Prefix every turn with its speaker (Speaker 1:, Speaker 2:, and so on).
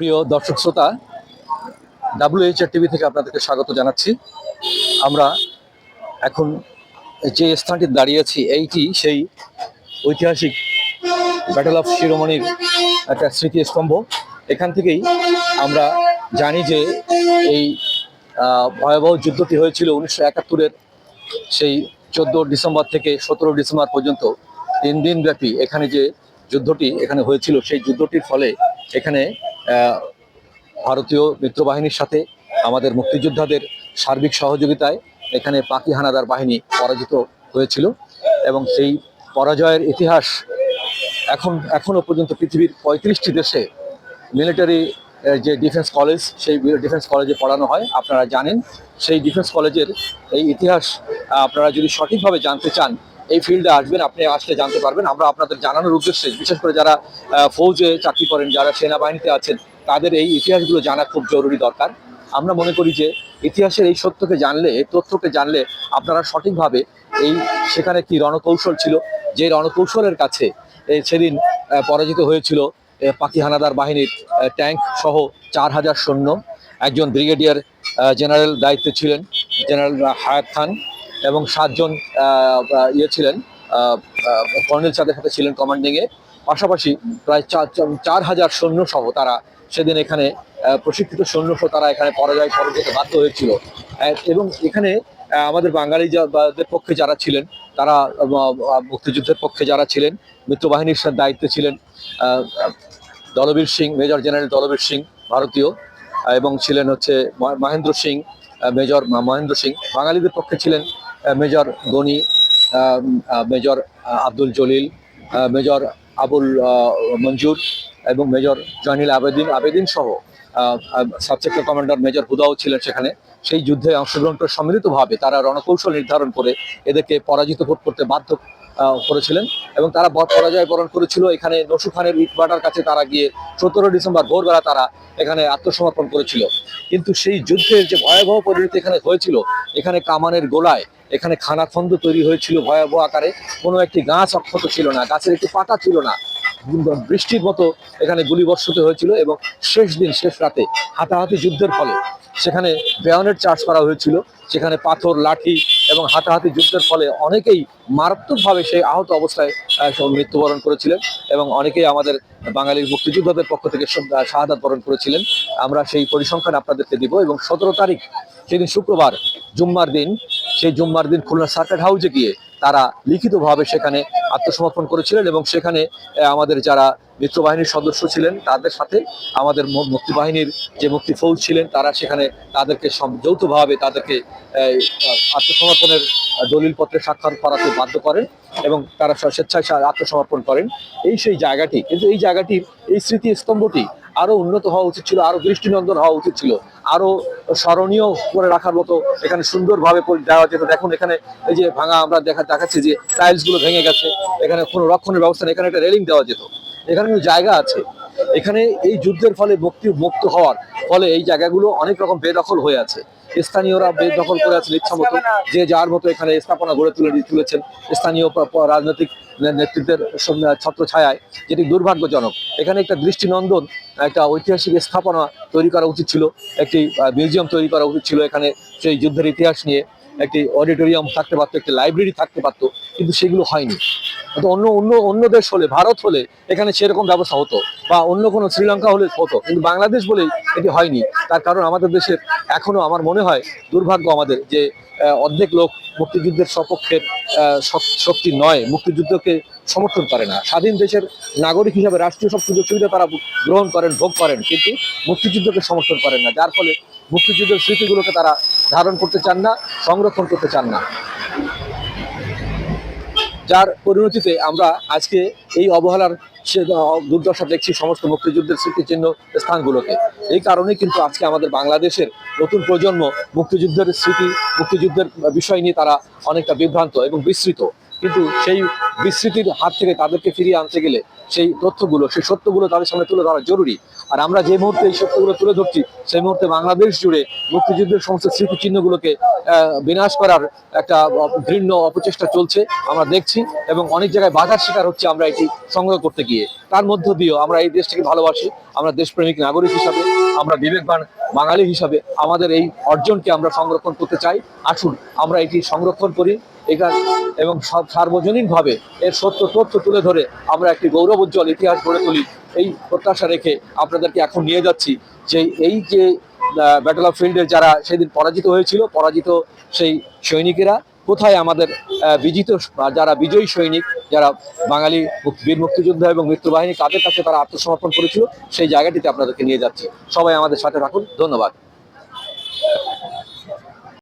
Speaker 1: প্রিয় দর্শক শ্রোতা ডাব্লিউএইচআর টিভি থেকে আপনাদেরকে স্বাগত জানাচ্ছি। আমরা এখন যে স্থানটি দাঁড়িয়েছি, এইটি সেই ঐতিহাসিক ব্যাটেল অফ শিরোমণির একটা স্মৃতিস্তম্ভ। এখান থেকেই আমরা জানি যে এই ভয়াবহ যুদ্ধটি হয়েছিল উনিশশো একাত্তরের সেই চোদ্দ ডিসেম্বর থেকে সতেরো ডিসেম্বর পর্যন্ত তিন দিন ব্যাপী এখানে যে যুদ্ধটি এখানে হয়েছিল, সেই যুদ্ধটির ফলে এখানে ভারতীয় মিত্রবাহিনীর সাথে আমাদের মুক্তিযোদ্ধাদের সার্বিক সহযোগিতায় এখানে পাকি হানাদার বাহিনী পরাজিত হয়েছিল এবং সেই পরাজয়ের ইতিহাস এখন এখনও পর্যন্ত পৃথিবীর পঁয়ত্রিশটি দেশে মিলিটারি যে ডিফেন্স কলেজ সেই ডিফেন্স কলেজে পড়ানো হয়। আপনারা জানেন, সেই ডিফেন্স কলেজের এই ইতিহাস আপনারা যদি সঠিকভাবে জানতে চান এই ফিল্ডে আসবেন, আপনি আসলে জানতে পারবেন। আমরা আপনাদের জানানোর উদ্দেশ্যে, বিশেষ করে যারা ফৌজে চাকরি করেন, যারা সেনাবাহিনীতে আছেন, তাদের এই ইতিহাসগুলো জানা খুব জরুরি দরকার। আমরা মনে করি যে, ইতিহাসের এই সত্যকে জানলে, এই তথ্যকে জানলে আপনারা সঠিকভাবে এই সেখানে কি রণকৌশল ছিল, যে রণকৌশলের কাছে সেদিন পরাজিত হয়েছিল পাকি হানাদার বাহিনীর ট্যাঙ্ক সহ চার হাজার সৈন্য। একজন ব্রিগেডিয়ার জেনারেল দায়িত্বে ছিলেন জেনারেল হায়াত খান। এবং সাতজন ইয়ে ছিলেন কর্নেল সাথে সাথে ছিলেন কমান্ডিংয়ে পাশাপাশি প্রায় চার, চার- হাজার সৈন্য সহ তারা সেদিন এখানে প্রশিক্ষিত সৈন্য সহ তারা এখানে পরাজয় যেতে বাধ্য হয়েছিল। এবং এখানে আমাদের বাঙালি পক্ষে যারা ছিলেন, তারা মুক্তিযুদ্ধের পক্ষে যারা ছিলেন, মিত্রবাহিনীর দায়িত্বে ছিলেন দলবীর সিং, মেজর জেনারেল দলবীর সিং, ভারতীয় এবং ছিলেন হচ্ছে মহ- মহেন্দ্র সিং মেজর মহেন্দ্র সিং। বাঙালিদের পক্ষে ছিলেন major Gani major Abdul Jalil major Abul Manzur এবং মেজর জয়নিল আবেদিন আবেদিন সহ সাবসেক্টর কমান্ডার মেজর হুদাও ছিলেন সেখানে। সেই যুদ্ধে অংশগ্রহণ করে সম্মিলিতভাবে তারা রণকৌশল নির্ধারণ করে এদেরকে পরাজিত ভোট করতে বাধ্য করেছিলেন এবং তারা ব- পরাজয় বরণ করেছিল। এখানে নসু খানের ইটভাটার কাছে তারা গিয়ে সতেরো ডিসেম্বর ভোরবেলা তারা এখানে আত্মসমর্পণ করেছিল। কিন্তু সেই যুদ্ধের যে ভয়াবহ পরিণতি এখানে হয়েছিল, এখানে কামানের গোলায় এখানে খানাখন্দ তৈরি হয়েছিল ভয়াবহ আকারে। কোনো একটি গাছ অক্ষত ছিল না, গাছের একটি পাতা ছিল না। বৃষ্টির মতো এখানে গুলিবর্ষিত হয়েছিল এবং শেষ দিন, শেষ রাতে হাতাহাতি যুদ্ধের ফলে সেখানে বেয়নের চার্জ করা হয়েছিল। সেখানে পাথর, লাঠি এবং হাতাহাতি যুদ্ধের ফলে অনেকেই মারাত্মকভাবে সেই আহত অবস্থায় মৃত্যুবরণ করেছিলেন এবং অনেকেই আমাদের বাঙালির মুক্তিযোদ্ধাদের পক্ষ থেকে শাহাদাত বরণ করেছিলেন। আমরা সেই পরিসংখ্যান আপনাদেরকে দিব এবং সতেরো তারিখ, সেদিন শুক্রবার জুম্মার দিন, সেই জুম্মার দিন খুলনা সার্কিট হাউসে গিয়ে তারা লিখিতভাবে সেখানে আত্মসমর্পণ করেছিলেন এবং সেখানে আমাদের যারা মিত্রবাহিনীর সদস্য ছিলেন, তাদের সাথে আমাদের মুক্তিবাহিনীর যে মুক্তি ফৌজ ছিলেন, তারা সেখানে তাদেরকে যৌথভাবে তাদেরকে আত্মসমর্পণের দলিলপত্রে স্বাক্ষর করাতে বাধ্য করেন এবং তারা স্ব- স্বেচ্ছায় আত্মসমর্পণ করেন। এই সেই জায়গাটি, কিন্তু এই জায়গাটির এই স্মৃতি স্তম্ভটি আরও উন্নত হওয়া উচিত ছিল, আরও দৃষ্টিনন্দন হওয়া উচিত ছিল, আরও স্মরণীয় করে রাখার মতো এখানে সুন্দরভাবে দেওয়া যেত দেখুন, এখানে এই যে ভাঙা আমরা দেখা দেখাচ্ছি যে টাইলসগুলো ভেঙে গেছে, এখানে কোনো রক্ষণের ব্যবস্থা নেই, এখানে একটা রেলিং দেওয়া যেত। এখানে কিন্তু জায়গা আছে। এখানে এই যুদ্ধের ফলে মুক্তি মুক্ত হওয়ার ফলে এই জায়গাগুলো অনেক রকম বেদখল হয়ে আছে। স্থানীয়রা বেদখল করে আছেন ইচ্ছা মতো, যে যার মতো এখানে স্থাপনা গড়ে তুলে তুলেছেন। স্থানীয় রাজনৈতিক নেতৃত্বের ছত্র ছায়ায়, যেটি দুর্ভাগ্যজনক। এখানে একটা দৃষ্টিনন্দন একটা ঐতিহাসিক স্থাপনা তৈরি করা উচিত ছিল, একটি মিউজিয়াম তৈরি করা উচিত ছিল এখানে, সেই যুদ্ধের ইতিহাস নিয়ে, একটি অডিটোরিয়াম থাকতে পারতো, একটি লাইব্রেরি থাকতে পারতো, কিন্তু সেগুলো হয়নি। অন্য অন্য অন্য দেশ হলে, ভারত হলে, এখানে সেরকম ব্যবস্থা হতো, বা অন্য কোনো শ্রীলঙ্কা হলে হতো, কিন্তু বাংলাদেশ বলেই এটি হয়নি। তার কারণ আমাদের দেশের এখনও আমার মনে হয়, দুর্ভাগ্য আমাদের যে অর্ধেক লোক মুক্তিযুদ্ধের সপক্ষের শক্তি নয়, মুক্তিযুদ্ধকে সমর্থন করে না। স্বাধীন দেশের নাগরিক হিসাবে রাষ্ট্রীয় সব সুযোগ সুবিধা তারা গ্রহণ করেন, ভোগ করেন, কিন্তু মুক্তিযুদ্ধকে সমর্থন করেন না। যার ফলে মুক্তিযুদ্ধের স্মৃতিগুলোকে তারা ধারণ করতে চান না, সংরক্ষণ করতে চান না। যার পরিণতিতে আমরা আজকে এই অবহেলার সে দুর্দশা দেখছি সমস্ত মুক্তিযুদ্ধের স্মৃতিচিহ্ন স্থানগুলোকে এই কারণেই কিন্তু আজকে আমাদের বাংলাদেশের নতুন প্রজন্ম মুক্তিযুদ্ধের স্মৃতি, মুক্তিযুদ্ধের বিষয় নিয়ে তারা অনেকটা বিভ্রান্ত এবং বিস্তৃত কিন্তু সেই বিস্মৃতির হাত থেকে তাদেরকে ফিরিয়ে আনতে গেলে সেই তথ্যগুলো, সেই সত্যগুলো তাদের সামনে তুলে ধরা জরুরি। আর আমরা যে মুহূর্তে এই সত্যগুলো তুলে ধরছি, সেই মুহূর্তে বাংলাদেশ জুড়ে মুক্তিযুদ্ধের সমস্ত স্মৃতিচিহ্নগুলোকে বিনাশ করার একটা ঘৃণ্য অপচেষ্টা চলছে, আমরা দেখছি এবং অনেক জায়গায় বাধার শিকার হচ্ছে আমরা এটি সংগ্রহ করতে গিয়ে। তার মধ্য দিয়েও আমরা এই দেশটাকে ভালোবাসি, আমরা দেশপ্রেমিক নাগরিক হিসাবে। আমরা বিবেকবান বাঙালি হিসাবে আমাদের এই অর্জনকে আমরা সংরক্ষণ করতে চাই। আসুন, আমরা এটি সংরক্ষণ করি। এখান এবং সার্বজনীনভাবে এর সত্য তথ্য তুলে ধরে আমরা একটি গৌরবোজ্জ্বল ইতিহাস গড়ে তুলি। এই প্রত্যাশা রেখে আপনাদেরকে এখন নিয়ে যাচ্ছি যে এই যে ব্যাটল অফ ফিল্ডে যারা সেদিন পরাজিত হয়েছিল, পরাজিত সেই সৈনিকেরা কোথায় আমাদের বিজিত যারা বিজয়ী সৈনিক, যারা বাঙালি বীর মুক্তিযোদ্ধা এবং মৃত্যুবাহিনী কাদের কাছে তারা আত্মসমর্পণ করেছিল। সেই জায়গাটিতে আপনাদেরকে নিয়ে যাচ্ছি। সবাই আমাদের সাথে থাকুন। ধন্যবাদ।